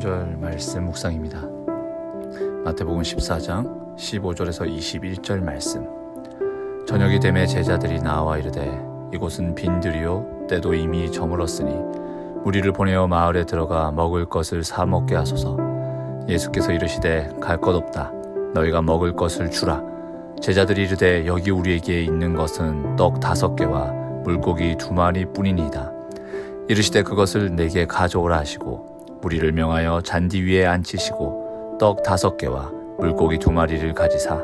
3절 말씀 묵상입니다. 마태복음 14장 15절에서 21절 말씀. 저녁이 되매 제자들이 나와 이르되 이곳은 빈들이요 때도 이미 저물었으니 무리를 보내어 마을에 들어가 먹을 것을 사 먹게 하소서. 예수께서 이르시되 갈 것 없다. 너희가 먹을 것을 주라. 제자들이 이르되 여기 우리에게 있는 것은 떡 다섯 개와 물고기 두 마리 뿐이니이다. 이르시되 그것을 내게 가져오라 하시고 무리를 명하여 잔디 위에 앉히시고 떡 다섯 개와 물고기 두 마리를 가지사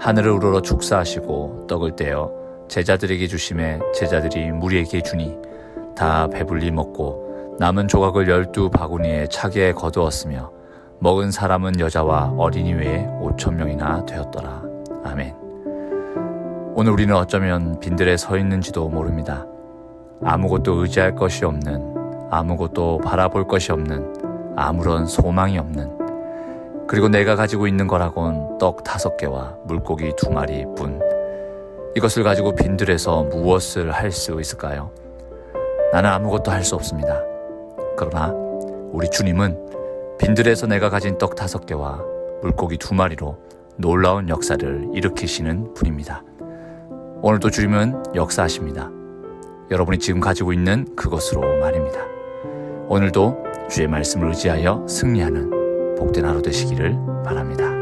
하늘을 우러러 축사하시고 떡을 떼어 제자들에게 주심에 제자들이 무리에게 주니 다 배불리 먹고 남은 조각을 열두 바구니에 차게 거두었으며 먹은 사람은 여자와 어린이 외에 오천 명이나 되었더라 아멘 오늘 우리는 어쩌면 빈들에 서 있는지도 모릅니다. 아무것도 의지할 것이 없는, 아무것도 바라볼 것이 없는, 아무런 소망이 없는, 그리고 내가 가지고 있는 거라곤 떡 다섯 개와 물고기 두 마리 뿐. 이것을 가지고 빈들에서 무엇을 할 수 있을까요? 나는 아무것도 할 수 없습니다. 그러나 우리 주님은 빈들에서 내가 가진 떡 다섯 개와 물고기 두 마리로 놀라운 역사를 일으키시는 분입니다. 오늘도 주님은 역사하십니다. 여러분이 지금 가지고 있는 그것으로 말입니다. 오늘도 주의 말씀을 의지하여 승리하는 복된 하루 되시기를 바랍니다.